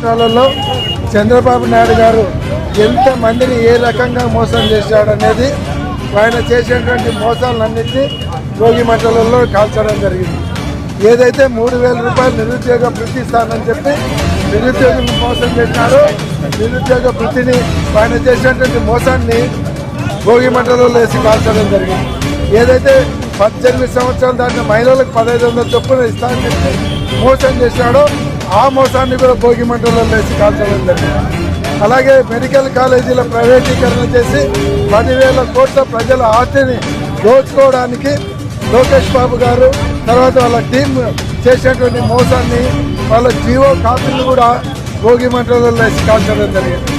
మంత్రాలలో చంద్రబాబు నాయుడు గారు ఎంతమందిని ఏ రకంగా మోసం చేశాడనేది ఆయన చేసేటువంటి మోసాలన్నింటినీ భోగి మండలంలో కాల్చడం జరిగింది. ఏదైతే మూడు వేల రూపాయలు నిరుద్యోగ వృత్తి ఇస్తానని చెప్పి నిరుద్యోగులను మోసం చేసినారో నిరుద్యోగ వృత్తిని ఆయన చేసినటువంటి మోసాన్ని భోగి మండలంలో వేసి కాల్చడం జరిగింది. ఏదైతే పద్దెనిమిది సంవత్సరాలు దాటిన మహిళలకు పదహైదు వందల చొప్పున ఇస్తానని చెప్పి మోసం చేశాడో ఆ మోసాన్ని కూడా భోగి మంటలలో వేసి కాల్చడం జరిగింది. అలాగే మెడికల్ కాలేజీల ప్రైవేటీకరణ చేసి పదివేల కోట్ల ప్రజల ఆస్తిని దోచుకోవడానికి లోకేష్ బాబు గారు తర్వాత వాళ్ళ టీం చేసినటువంటి మోసాన్ని వాళ్ళ జీవో కాపీలు కూడా భోగి మంటలలో వేసి కాల్చడం జరిగింది.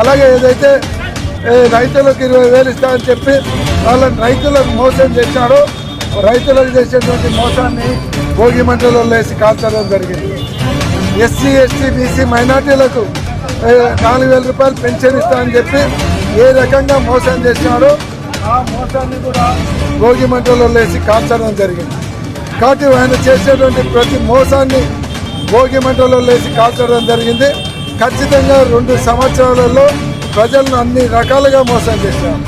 అలాగే ఏదైతే రైతులకు ఇరవై వేలు ఇస్తామని చెప్పి వాళ్ళని రైతులకు మోసం చేశారో రైతులకు చేసేటువంటి మోసాన్ని భోగి మంటలలో వేసి కాల్చడం జరిగింది. ఎస్సీ ఎస్టీ బీసీ మైనార్టీలకు నాలుగు వేల రూపాయలు పెన్షన్ ఇస్తామని చెప్పి ఏ రకంగా మోసం చేసినారో ఆ మోసాన్ని కూడా భోగి మంటల్లో వేసి కాల్చడం జరిగింది. కాబట్టి ఆయన చేసేటువంటి ప్రతి మోసాన్ని భోగి మంటల్లో వేసి కాల్చడం జరిగింది. ఖచ్చితంగా రెండు సంవత్సరాలలో ప్రజలను అన్ని రకాలుగా మోసం చేశారు.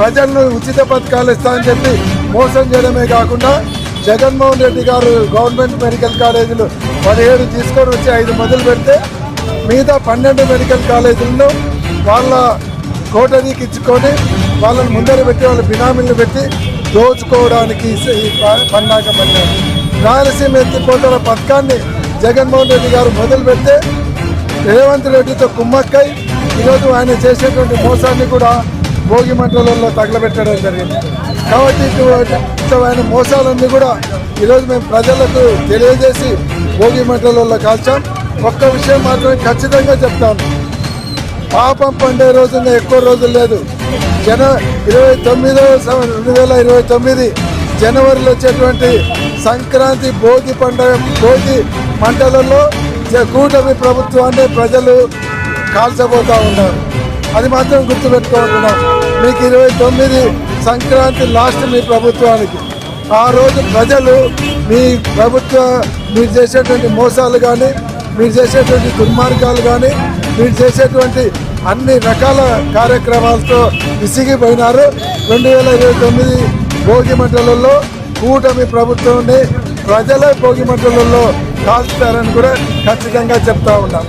ప్రజలను ఉచిత పథకాలు ఇస్తామని చెప్పి మోసం చేయడమే కాకుండా జగన్మోహన్ రెడ్డి గారు గవర్నమెంట్ మెడికల్ కాలేజీలు పదిహేడు తీసుకొని వచ్చి ఐదు మొదలు పెడితే మిగతా పన్నెండు మెడికల్ కాలేజీలను వాళ్ళ కోటరీకి ఇచ్చుకొని వాళ్ళని ముందర పెట్టి వాళ్ళ బినామీలు పెట్టి దోచుకోవడానికి ఈ పన్నాక పన్నాక పన్నారు రాయలసీమ ఎత్తిపోతల పథకాన్ని జగన్మోహన్ రెడ్డి గారు మొదలు పెడితే రేవంత్ రెడ్డితో కుమ్మక్కై ఈరోజు ఆయన చేసేటువంటి మోసాన్ని కూడా భోగి మంటలలో తగలబెట్టడం జరిగింది. కాబట్టి ఇటువంటి మోసాలన్నీ కూడా ఈరోజు మేము ప్రజలకు తెలియజేసి భోగి మంటలలో కాల్చాం. ఒక్క విషయం మాత్రం ఖచ్చితంగా చెప్తాను. పాపం పండే రోజున ఎక్కువ రోజులు లేదు. జన ఇరవై తొమ్మిదో రెండు వేల ఇరవై తొమ్మిది జనవరిలో వచ్చేటువంటి సంక్రాంతి భోగి పండుగ భోగి మంటలలో కూటమి ప్రభుత్వాన్ని ప్రజలు కాల్చబోతా ఉన్నారు. అది మాత్రం గుర్తుపెట్టుకుంటున్నాం మీకు ఇరవై తొమ్మిది సంక్రాంతి లాస్ట్ మీ ప్రభుత్వానికి. ఆ రోజు ప్రజలు మీ ప్రభుత్వ మీరు చేసేటువంటి మోసాలు కానీ మీరు చేసేటువంటి దుర్మార్గాలు కానీ మీరు చేసేటువంటి అన్ని రకాల కార్యక్రమాలతో విసిగిపోయినారు. రెండు వేల ఇరవై తొమ్మిది భోగి మంటలలో కూటమి ప్రభుత్వాన్ని ప్రజలే భోగి మంటలలో కాల్చుతారని కూడా ఖచ్చితంగా చెప్తా ఉన్నాం.